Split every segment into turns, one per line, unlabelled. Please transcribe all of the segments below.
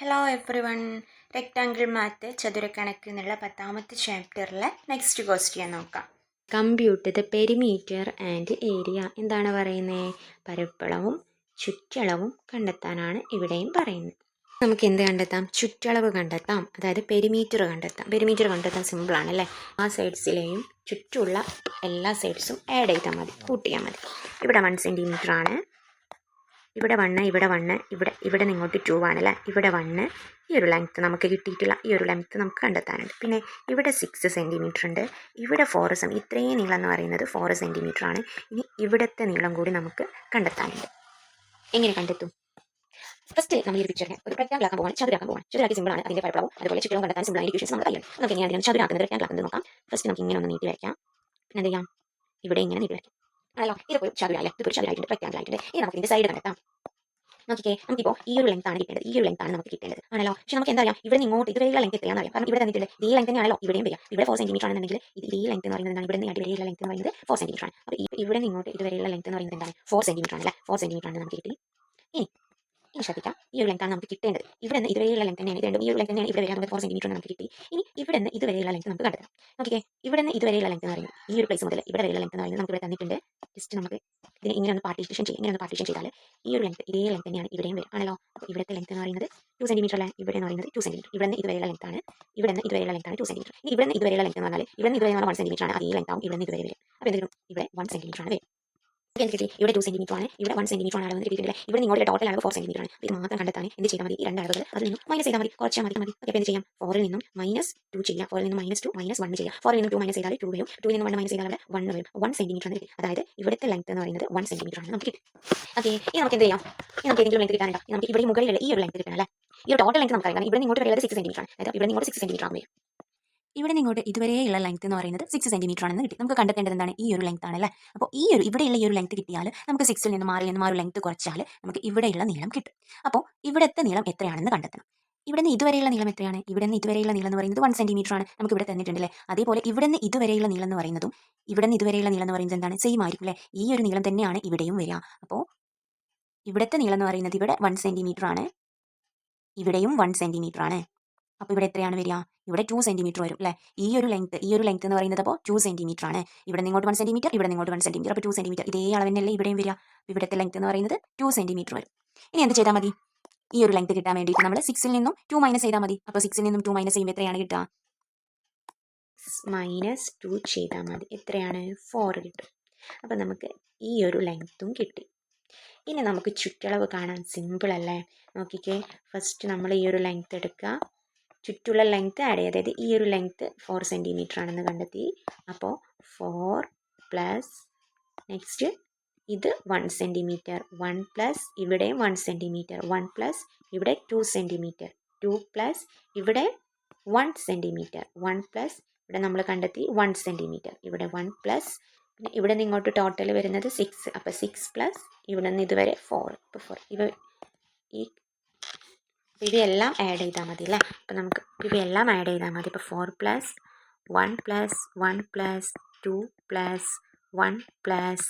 Hello everyone rectangle math ചതുരക്കണക്ക് എന്നുള്ള പത്താമത്തെ ചാപ്റ്ററിലെ നെക്സ്റ്റ് ക്വസ്റ്റ്യൻ നോക്കാം. Compute the perimeter and area എന്താണ് പറയുന്നത് പരപ്പളവും ചുറ്റളവും കണ്ടെത്താനാണ് ഇവിടെയും പറയുന്നത്. നമുക്ക് എന്ത് കണ്ടെത്താം? ചുറ്റളവ് കണ്ടെത്താം. അതായത് പെരിമീറ്റർ കണ്ടെത്താം. പെരിമീറ്റർ കണ്ടെത്താൻ സിമ്പിളാണ് അല്ലേ? ആ സൈഡ്സിലെയും ചുറ്റുമുള്ള എല്ലാ സൈഡ്സും ആഡ് ചെയ്താൽ മതി. കൂട്ടിയാൽ മതി. ഇവിടെ വൺ സെന്റിമീറ്റർ ആണ്. ഇവിടെ വണ്ണ് ഇവിടെ വണ്ണ് ഇവിടെ ഇവിടെ നിങ്ങോട്ട് ടു ആണല്ലേ? ഇവിടെ വണ്ണ് ഈ ഒരു ലെങ്ത്ത് നമുക്ക് കിട്ടിയിട്ടുള്ള ഈ ഒരു ലെങ്ത്ത് നമുക്ക് കണ്ടെത്താനുണ്ട്. പിന്നെ ഇവിടെ സിക്സ് സെന്റിമീറ്റർ ഉണ്ട്. ഇവിടെ ഫോർ സെം ഇത്രയും നീളം എന്ന് പറയുന്നത് ഫോർ സെന്റിമീറ്റർ ആണ്. ഇനി ഇവിടുത്തെ നീളം കൂടി നമുക്ക് കണ്ടെത്താനുണ്ട്. എങ്ങനെ കണ്ടെത്തും? ഫസ്റ്റ് നമ്മൾ ഈ പിക്ചറിനെ ഒരു റെക്ടാങ്കിൾ ആക്കാൻ പോകാൻ ചതുരാക്കാൻ പോകാൻ ചതുരാക്കി സിമ്പിൾ ആണ്. അതിന്റെ പരപ്പളവും അതുപോലെ ചിത്രം കണ്ടെത്താൻ സിമ്പിൾ ഇക്വേഷൻസ് നമ്മൾ കയ്യിൽ നമുക്ക് എങ്ങനെയാണ് ചതുരാക്കുന്നത്? റെക്ടാങ്കിൾ ആക്കുന്നത് നോക്കാം. ഫസ്റ്റ് നമുക്ക് ഇങ്ങനെ ഒന്ന് നീട്ടി വയ്ക്കാം പിന്നെ എന്ത് ചെയ്യാം ഇവിടെ ഇങ്ങനെ നീട്ടി വയ്ക്കാം ആണല്ലോ ഒരു ചതുരല്ലേ ഇതിപ്പോൾ ചതുരായിട്ടുണ്ട് റെക്ടാങ്കിൾ ആയിട്ടുണ്ട്. ഇനി നമുക്ക് ഇതിന്റെ സൈഡ് കണ്ടെത്താം നോക്കിക്കേ നമുക്കിപ്പോൾ ഈ ഒരു ലെങ്ത് ആണ് കിട്ടേണ്ടത്. ഈ ഒരു ലെങ്ത് ആണ് നമുക്ക് കിട്ടേണ്ടത്. ആണല്ലോ? പക്ഷെ നമുക്ക് എന്താ അറിയാം ഇവിടെ ഇങ്ങോട്ട് ഇതുവരെയുള്ള ലെങ്ത് എത്രയാണെന്ന് അറിയാം. കാരണം ഇവിടെ തന്നിട്ടുണ്ട് ഈ ലെങ്ത് തന്നെയാണല്ലോ. ഇവിടെയും വരിക. ഇവിടെ ഫോർ സെന്റിമീറ്റർ ആണെന്നുണ്ടെങ്കിൽ ഈ ലെങ്ത് എന്ന് പറയുന്നത് എന്താണ് ഇവിടെ നിന്ന് ഇവിടെയുള്ള ലെങ്ത് എന്ന് പറയുന്നത് ഫോർ സെന്റിമീറ്റർ ആണ്. അപ്പോൾ ഇവിടെ ഇങ്ങോട്ട് ഇതുവരെയുള്ള ലെങ്ത് എന്ന് പറയുന്നത് എന്താണ്? ഫോർ സെന്റിമീറ്റർ ആണല്ലേ? ഫോർ സെന്റിമീറ്റർ ആണ് നമുക്ക് കിട്ടി. ഇനി ഇനി ശ്രദ്ധിക്കാം ഈ ഒരു ലെങ്ത് ആണ് നമുക്ക് കിട്ടേണ്ടത്. ഇവിടെ നിന്ന് ഇതുവരെയുള്ള ലെങ്ത് തന്നെയാണ് രണ്ടും ഈ ഒരു ലെങ്ത് തന്നെയാണ് ഇവിടെ വരെ നമുക്ക് ഫോർ സെന്റിമീറ്റർ നമുക്ക് കിട്ടി. ഇനി ഇവിടെ നിന്ന് ഇതുവരെയുള്ള ലെങ്ത് നമുക്ക് കണ്ടെത്താം. നോക്കിക്കേ ഇവിടെ നിന്ന് ഇതുവരെയുള്ള ലെങ്ത് എന്ന് പറയുന്നത് ഈ ഒരു പ്ലേസ് മുതൽ ഇവിടെ വരെയുള്ള ലെങ്ത് എന്ന് പറയുന്നത് നമുക്ക് ഇവിടെ തന്നിട്ടുണ്ട്. ജസ്റ്റ് നമുക്ക് ഇതിനെ ഇങ്ങനെ ഒന്ന് പാർട്ടീഷൻ ചെയ്യും. ഇങ്ങനെ ഒന്ന് പാർട്ടീഷൻ ചെയ്താൽ ഈ ഒരു ലെങ്ത് ഇതേ ലെങ്ത് തന്നെയാണ് ഇവിടെയും വരും. ആണല്ലോ? അപ്പോൾ ഇവിടുത്തെ ലെങ്ത് എന്ന് പറയുന്നത് ടു സെന്റിമീറ്റർ അല്ലേ. ഇവിടെ എന്ന് പറയുന്നത് ടു സെന്റിമീറ്റർ ഇവിടെ നിന്ന് ഇതുവരെയുള്ള ലെങ്ത് ആണ്. ഇവിടെ നിന്ന് ഇതുവരെയുള്ള ലെങ്ത് ആണ് ടു സെന്റിമീറ്റർ ഇനി ഇവിടെ നിന്ന് ഇതുവരെയുള്ള ലെങ്ത് എന്ന് പറഞ്ഞാൽ ഇവിടെ നിന്ന് ഇതുവരെ വൺ സെന്റിമീറ്റർ ആണ്. അതേ ലെങ്ത് ആവും ഇവിടെ നിന്ന് ഇതുവരെ വരും അപ്പോൾ എന്തെങ്കിലും ഇവിടെ വൺ സെന്റിമീറ്റർ ആണ് വരും എന്ത് കിട്ടി. ഇവിടെ ടു സെന്റിമീറ്റർ ആണ്. ഇവിടെ വൺ സെന്റിമീറ്റർ ആണ് അളവ് കിട്ടിയിട്ടില്ല ഇവിടെ നിങ്ങളുടെ ടോട്ടൽ അളവ് ഫോർ സെന്റിമീറ്റർ ആണ്. ഇത് മാത്രം കണ്ടെത്താൻ എന്ത് ചെയ്താൽ മതി. ഈ രണ്ട് അളവുകൾ അതിൽ നിന്നും മൈനസ് ചെയ്താൽ മതി. കുറച്ചാൽ മതി. മതി. അപ്പോൾ എന്ത് ചെയ്യാം? ഫോറിൽ നിന്നും മൈനസ് ടു ചെയ്യാം. ഫോറിൽ നിന്നും മൈനസ് ടു മൈനസ് വൺ ചെയ്യാം. ഫോറിൽ നിന്നും ടു മൈനസ് ചെയ്താൽ ടു വരും. ടു നിന്നും വൺ മൈനസ് ചെയ്താൽ അവിടെ വൺ വരും. വൺ സെന്റിമീറ്റർ ആണ് അതായത് ഇവിടുത്തെ ലെങ്ത് എന്ന് പറയുന്നത് വൺ സെന്റിമീറ്റർ ആണ് നമുക്ക് കിട്ടി ഓക്കെ ഇനി നമുക്ക് എന്ത് ചെയ്യാം? ഇനി നമുക്ക് ഏതെങ്കിലും ലെങ്ത് കിട്ടാനുണ്ടോ? നമുക്ക് ഇവിടെ മുകളിലുള്ള ഈ ഒരു ലെങ്ത് കിട്ടണം അല്ലേ? ഈ ടോട്ടൽ ലെങ്ത് നമുക്ക് അറിയാം ഇവിടെ ഇങ്ങോട്ട് വരുന്നത് സിക്സ് സെന്റിമീറ്റർ ആണ്. അതായത് ഇവിടെ നിങ്ങൾ സിക്സ് സെന്റിമീറ്റർ ആകുമ്പോൾ ഇവിടെ നിങ്ങോട്ട് ഇതുവരെയുള്ള ലെങ്ത് എന്ന് പറയുന്നത് സിക്സ് സെന്റിമീറ്റർ ആണെന്ന് കിട്ടി. നമുക്ക് കണ്ടെത്തേണ്ടത് എന്താണ്? ഈ ഒരു ലെങ്ത് ആണല്ലേ? അപ്പോൾ ഈ ഒരു ഇവിടെയുള്ള ഈ ഒരു ലെങ്ത് കിട്ടിയാൽ നമുക്ക് സിക്സിൽ നിന്ന് മാറി നിന്ന് മാറി ലെങ്ത് കുറച്ചാൽ നമുക്ക് ഇവിടെയുള്ള നീളം കിട്ടും. അപ്പോൾ ഇവിടുത്തെ നീളം എത്രയാണെന്ന് കണ്ടെത്തണം. ഇവിടെ നിന്ന് ഇതുവരെയുള്ള നീളം എത്രയാണ്? ഇവിടെ നിന്ന് ഇതുവരെയുള്ള നീളം എന്ന് പറയുന്നത് വൺ സെന്റിമീറ്റർ ആണ്. നമുക്ക് ഇവിടെ തന്നിട്ടുണ്ടല്ലേ? അതേപോലെ ഇവിടെ നിന്ന് ഇതുവരെയുള്ള നീളം എന്ന് പറയുന്നതും ഇവിടെ നിന്ന് ഇതുവരെയുള്ള നീളം എന്ന് പറയുന്നത് എന്താണ്? സെയിം ആയിരിക്കും അല്ലേ? ഈ ഒരു നീളം തന്നെയാണ് ഇവിടെയും വരിക. അപ്പോൾ ഇവിടുത്തെ നീളം എന്ന് പറയുന്നത് ഇവിടെ വൺ സെന്റിമീറ്റർ ആണ്. ഇവിടെയും വൺ സെന്റിമീറ്റർ ആണ്. അപ്പോൾ ഇവിടെ എത്രയാണ് വരിക? ഇവിടെ ടു സെന്റിമീറ്റർ വരും അല്ലേ? ഈ ഒരു ലെങ്ത് ഈ ഒരു ലെങ്ത് എന്ന് പറയുന്നത് അപ്പോൾ ടു സെന്റിമീറ്റർ ആണ്. ഇവിടെ നിങ്ങോട്ട് വൺ സെന്റിമീറ്റർ ഇവിടെ നിങ്ങോട്ട് വൺ സെന്റിമീറ്റർ അപ്പോൾ ടു സെന്റിമീറ്റർ ഇതേ അളവിനല്ലേ ഇവിടെയും വരിക. ഇവിടുത്തെ ലെങ്ത് എന്ന് പറയുന്നത് ടു സെന്റിമീറ്റർ വരും. ഇനി എന്ത് ചെയ്താൽ മതി? ഈ ഒരു ലെങ്ത് കിട്ടാൻ വേണ്ടിയിട്ട് നമ്മൾ സിക്സിൽ നിന്നും ടു മൈനസ് ചെയ്താൽ മതി. അപ്പോൾ സിക്സിൽ നിന്നും ടു മൈനസ് ചെയ്യുമ്പോൾ എത്രയാണ് കിട്ടുക? മൈനസ് ടു ചെയ്താൽ മതി. എത്രയാണ്? ഫോർ കിട്ടും. അപ്പോൾ നമുക്ക് ഈ ഒരു ലെങ്ത്തും കിട്ടി. ഇനി നമുക്ക് ചുറ്റളവ് കാണാൻ സിമ്പിൾ അല്ലേ? നോക്കിക്കേ. ഫസ്റ്റ് നമ്മൾ ഈ ഒരു ലെങ്ത് എടുക്കുക. ചുറ്റുള്ള ലെങ്ത്ത് ആഡ് ചെയ്യുക അതായത് ഈ ഒരു ലെങ്ത്ത് ഫോർ സെന്റിമീറ്റർ ആണെന്ന് കണ്ടെത്തി. അപ്പോൾ ഫോർ പ്ലസ് നെക്സ്റ്റ് ഇത് വൺ സെന്റിമീറ്റർ വൺ പ്ലസ് ഇവിടെയും വൺ സെന്റിമീറ്റർ വൺ പ്ലസ് ഇവിടെ ടു സെന്റിമീറ്റർ ടു പ്ലസ് ഇവിടെ വൺ സെന്റിമീറ്റർ വൺ പ്ലസ് ഇവിടെ നമ്മൾ കണ്ടെത്തി വൺ സെന്റിമീറ്റർ ഇവിടെ വൺ പ്ലസ് പിന്നെ ഇവിടെ നിന്ന് ഇങ്ങോട്ട് ടോട്ടൽ വരുന്നത് സിക്സ് അപ്പോൾ സിക്സ് പ്ലസ് ഇവിടെ നിന്ന് ഇതുവരെ ഫോർ ഇപ്പോൾ ഫോർ ഇവ ഈ ഇവയെല്ലാം ആഡ് ചെയ്താൽ മതി അല്ലേ? അപ്പോൾ നമുക്ക് ഇവയെല്ലാം ആഡ് ചെയ്താൽ മതി. ഇപ്പോൾ four plus one plus one plus two plus one plus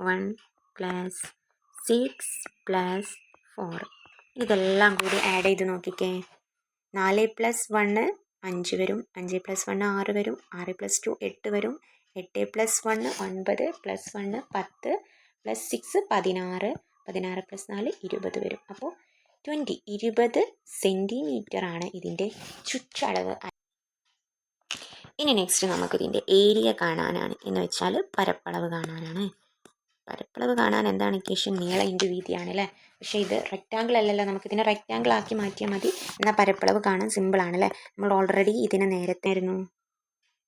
one plus six plus four ഇതെല്ലാം കൂടി ആഡ് ചെയ്ത് നോക്കിക്കേ. നാല് പ്ലസ് വണ്ണ് അഞ്ച് വരും. അഞ്ച് പ്ലസ് വണ്ണ് ആറ് വരും. ആറ് പ്ലസ് ടു എട്ട് വരും. എട്ട് പ്ലസ് വണ്ണ് ഒൻപത് പ്ലസ് വണ്ണ് പത്ത് പ്ലസ് സിക്സ് പതിനാറ് പതിനാറ് പ്ലസ് നാല് ഇരുപത് വരും. അപ്പോൾ ട്വന്റി ഇരുപത് ആണ് ഇതിന്റെ ചുറ്റളവ്. ഇനി നെക്സ്റ്റ് നമുക്ക് ഇതിന്റെ ഏരിയ കാണാനാണ്. എന്ന് വെച്ചാൽ പരപ്പളവ് കാണാനാണ്. പരപ്പളവ് കാണാൻ എന്താണ് ഇക്വേഷൻ നീള ഇന്റു വീതിയാണ് അല്ലേ? പക്ഷേ ഇത് റെക്റ്റാങ്കിൾ അല്ലല്ലോ. നമുക്ക് ഇതിനെ റെക്റ്റാങ്കിൾ ആക്കി മാറ്റിയാൽ മതി. എന്നാൽ പരപ്പളവ് കാണാൻ സിമ്പിളാണ് അല്ലേ? നമ്മൾ ഓൾറെഡി ഇതിനെ നേരത്തെ ആയിരുന്നു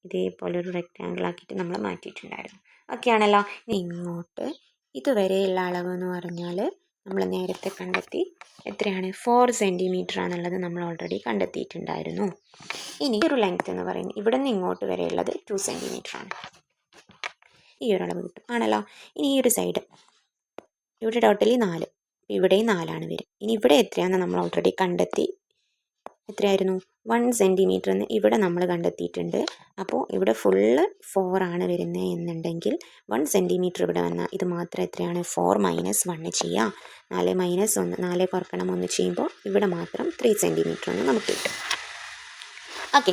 ഇതേപോലെ ഒരു റെക്റ്റാങ്കിൾ ആക്കിയിട്ട് നമ്മൾ മാറ്റിയിട്ടുണ്ടായിരുന്നു. ഓക്കെ ആണല്ലോ ഇനി ഇങ്ങോട്ട് ഇതുവരെയുള്ള അളവ് എന്ന് പറഞ്ഞാൽ നമ്മൾ നേരത്തെ കണ്ടെത്തി എത്രയാണ്? ഫോർ സെന്റിമീറ്റർ ആണുള്ളത് നമ്മൾ ഓൾറെഡി കണ്ടെത്തിയിട്ടുണ്ടായിരുന്നു. ഇനി ഒരു ലെങ്ത് എന്ന് പറയുന്നത് ഇവിടെ നിന്ന് ഇങ്ങോട്ട് വരെയുള്ളത് ടു സെന്റിമീറ്റർ ആണ്. ഈ ഒരു അളവ് കിട്ടും. ആണല്ലോ? ഇനി ഈ ഒരു സൈഡ് ഇവിടെ ടോട്ടലി നാല്. ഇവിടെയും നാലാണ് വരും ഇനി ഇവിടെ എത്രയാണെന്ന് നമ്മൾ ഓൾറെഡി കണ്ടെത്തി എത്രയായിരുന്നു? വൺ സെന്റിമീറ്റർ എന്ന് ഇവിടെ നമ്മൾ കണ്ടെത്തിയിട്ടുണ്ട്. അപ്പോൾ ഇവിടെ ഫുള്ള് ആണ് വരുന്നത് എന്നുണ്ടെങ്കിൽ വൺ സെന്റിമീറ്റർ ഇവിടെ വന്നാൽ ഇത് മാത്രം എത്രയാണ്? ഫോർ മൈനസ് വണ്ണ് ചെയ്യുക നാല് മൈനസ് ഒന്ന് നാല് കുറക്കണം ഒന്ന് ചെയ്യുമ്പോൾ ഇവിടെ മാത്രം ത്രീ സെന്റിമീറ്റർ എന്ന് നമുക്ക് കിട്ടും. ഓക്കെ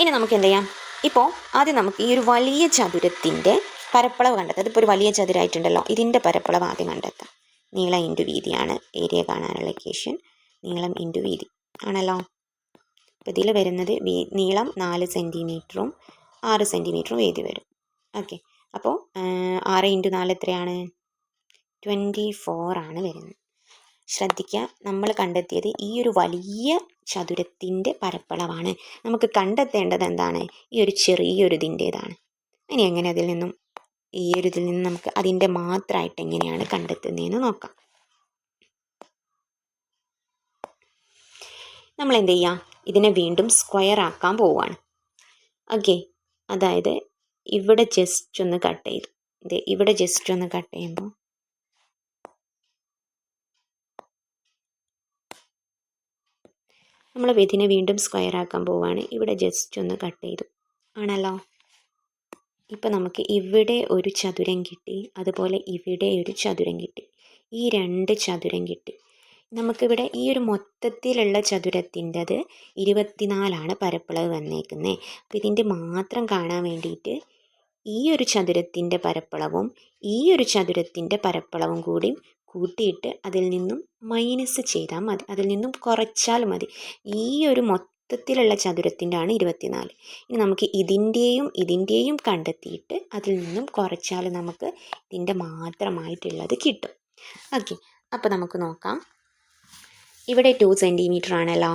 ഇനി നമുക്ക് എന്ത് ചെയ്യാം? ഇപ്പോൾ ആദ്യം നമുക്ക് ഈ ഒരു വലിയ ചതുരത്തിന്റെ പരപ്പളവ് കണ്ടെത്താം. അതിപ്പോൾ ഒരു വലിയ ചതുരമായിട്ടുണ്ടല്ലോ ഇതിന്റെ പരപ്പളവ് ആദ്യം കണ്ടെത്താം. നീളം ഇന്റു വീതിയാണ്. ഏരിയ കാണാനുള്ള ലൊക്കേഷൻ നീളം ഇന്റു വീതി. ആണല്ലോ? അപ്പോൾ ഇതിൽ വരുന്നത് നീളം നാല് സെന്റിമീറ്ററും ആറ് സെന്റിമീറ്ററും വീതി വരും. ഓക്കെ. അപ്പോൾ ആറ് ഇന്റു നാല് എത്രയാണ്? ട്വന്റി ആണ് വരുന്നത്. ശ്രദ്ധിക്കുക നമ്മൾ കണ്ടെത്തിയത് ഈ ഒരു വലിയ ചതുരത്തിന്റെ പരപ്പളവാണ്. നമുക്ക് കണ്ടെത്തേണ്ടത് എന്താണ്? ഈ ഒരു ചെറിയൊരു ഇതിന്റേതാണ് ഇനി എങ്ങനെ അതിൽ നിന്നും ഈ ഒരു ഇതിൽ നിന്ന് നമുക്ക് അതിന്റെ മാത്രമായിട്ട് എങ്ങനെയാണ് കണ്ടെത്തുന്നതെന്ന് നോക്കാം. നമ്മൾ എന്ത് ചെയ്യാം ഇതിനെ വീണ്ടും സ്ക്വയർ ആക്കാൻ പോവുകയാണ്. ഓക്കെ അതായത് ഇവിടെ ജസ്റ്റ് ഒന്ന് കട്ട് ചെയ്തു. ഇത് ഇവിടെ ജസ്റ്റ് ഒന്ന് കട്ട് ചെയ്യുമ്പോൾ നമ്മൾ ഇതിനെ വീണ്ടും സ്ക്വയർ ആക്കാൻ പോവുകയാണ്. ഇവിടെ ജസ്റ്റ് ഒന്ന് കട്ട് ചെയ്തു. ആണല്ലോ? ഇപ്പം നമുക്ക് ഇവിടെ ഒരു ചതുരം കിട്ടി. അതുപോലെ ഇവിടെ ഒരു ചതുരം കിട്ടി. ഈ രണ്ട് ചതുരം കിട്ടി. നമുക്കിവിടെ ഈ ഒരു മൊത്തത്തിലുള്ള ചതുരത്തിന്റെത് ഇരുപത്തിനാലാണ് പരപ്പളവ് വന്നേക്കുന്നത് അപ്പോൾ ഇതിന്റെ മാത്രം കാണാൻ വേണ്ടിയിട്ട് ഈ ഒരു ചതുരത്തിന്റെ പരപ്പളവും ഈ ഒരു ചതുരത്തിന്റെ പരപ്പളവും കൂടി കൂട്ടിയിട്ട് അതിൽ നിന്നും മൈനസ് ചെയ്താൽ മതി. അതിൽ നിന്നും കുറച്ചാൽ മതി. ഈ ഒരു മൊത്തത്തിലുള്ള ചതുരത്തിന്റെ ആണ് ഇരുപത്തിനാല്. ഇനി നമുക്ക് ഇതിന്റെയും ഇതിന്റെയും കണ്ടെത്തിയിട്ട് അതിൽ നിന്നും കുറച്ചാൽ നമുക്ക് ഇതിന്റെ മാത്രമായിട്ടുള്ളത് കിട്ടും. ഓക്കെ. അപ്പോൾ നമുക്ക് നോക്കാം. ഇവിടെ ടു സെന്റിമീറ്റർ ആണല്ലോ.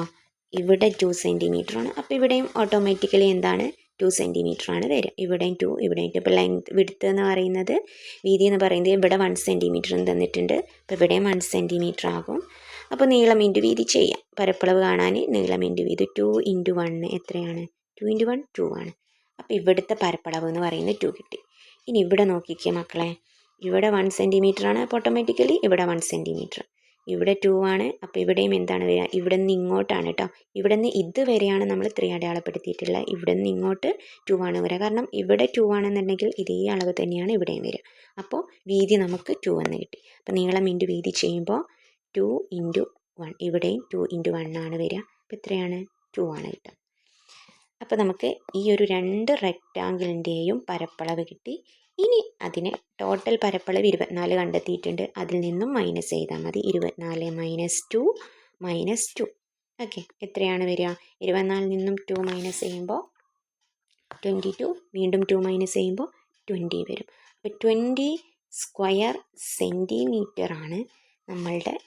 ഇവിടെ ടു സെന്റിമീറ്റർ ആണ്. അപ്പോൾ ഇവിടെയും ഓട്ടോമാറ്റിക്കലി എന്താണ്? ടു സെന്റിമീറ്റർ ആണ് വരിക ഇവിടെയും ടു ഇവിടെയും ടു ഇപ്പോൾ ലെങ്ത് വിടുത്ത് എന്ന് പറയുന്നത് വീതി എന്ന് പറയുന്നത് ഇവിടെ വൺ സെന്റിമീറ്റർ തന്നിട്ടുണ്ട്. അപ്പോൾ ഇവിടെയും വൺ സെന്റിമീറ്റർ ആകും. അപ്പോൾ നീളം ഇന്റു വീതി ചെയ്യാം. പരപ്പളവ് കാണാൻ നീളം ഇന്റു വീതി. ടു ഇന്റു വൺ എത്രയാണ്? ടു ഇന്റു വൺ ടു ആണ്. അപ്പോൾ ഇവിടുത്തെ പരപ്പളവ് എന്ന് പറയുന്നത് ടു കിട്ടി. ഇനി ഇവിടെ നോക്കിക്കേ മക്കളെ. ഇവിടെ വൺ സെന്റിമീറ്റർ ആണ്. അപ്പോൾ ഓട്ടോമാറ്റിക്കലി ഇവിടെ വൺ സെന്റിമീറ്റർ ഇവിടെ ടു ആണ്. അപ്പോൾ ഇവിടെയും എന്താണ് വരിക? ഇവിടെ നിന്ന് ഇങ്ങോട്ടാണ് കേട്ടോ ഇവിടെ നിന്ന് ഇതുവരെയാണ് നമ്മൾ ത്രീ അടയാളപ്പെടുത്തിയിട്ടുള്ളത് ഇവിടെ നിന്ന് ഇങ്ങോട്ട് ടു ആണ് വരിക. കാരണം ഇവിടെ ടു ആണെന്നുണ്ടെങ്കിൽ ഇതേ അളവ് തന്നെയാണ് ഇവിടെയും വരിക. അപ്പോൾ വീതി നമുക്ക് ടു എന്ന് കിട്ടി. അപ്പോൾ നീളം ഇന്റു വീതി ചെയ്യുമ്പോൾ ടു ഇന്റു വൺ ഇവിടെയും ടു ഇന്റു വൺ ആണ് വരിക. അപ്പോൾ എത്രയാണ് ടു ആണ് കിട്ടുക. അപ്പോൾ നമുക്ക് ഈ ഒരു രണ്ട് റെക്റ്റാങ്കിളിന്റെയും പരപ്പളവ് കിട്ടി. ഇനി അതിന് ടോട്ടൽ പരപ്പളവ് ഇരുപത്തിനാല് കണ്ടെത്തിയിട്ടുണ്ട്. അതിൽ നിന്നും മൈനസ് ചെയ്താൽ മതി. ഇരുപത്തിനാല് minus two minus two okay എത്രയാണ് വരിക? ഇരുപത്തിനാലിൽ നിന്നും ടു മൈനസ് ചെയ്യുമ്പോൾ ട്വന്റി ടു വീണ്ടും ടു മൈനസ് ചെയ്യുമ്പോൾ ട്വന്റി വരും. അപ്പോൾ ട്വന്റി സ്ക്വയർ ആണ് നമ്മളുടെ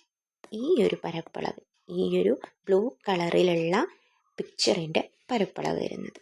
ഈ ഒരു പരപ്പളവ്. ഈ ഒരു ബ്ലൂ കളറിലുള്ള പിക്ചറിന്റെ പരപ്പളവ് വരുന്നത്.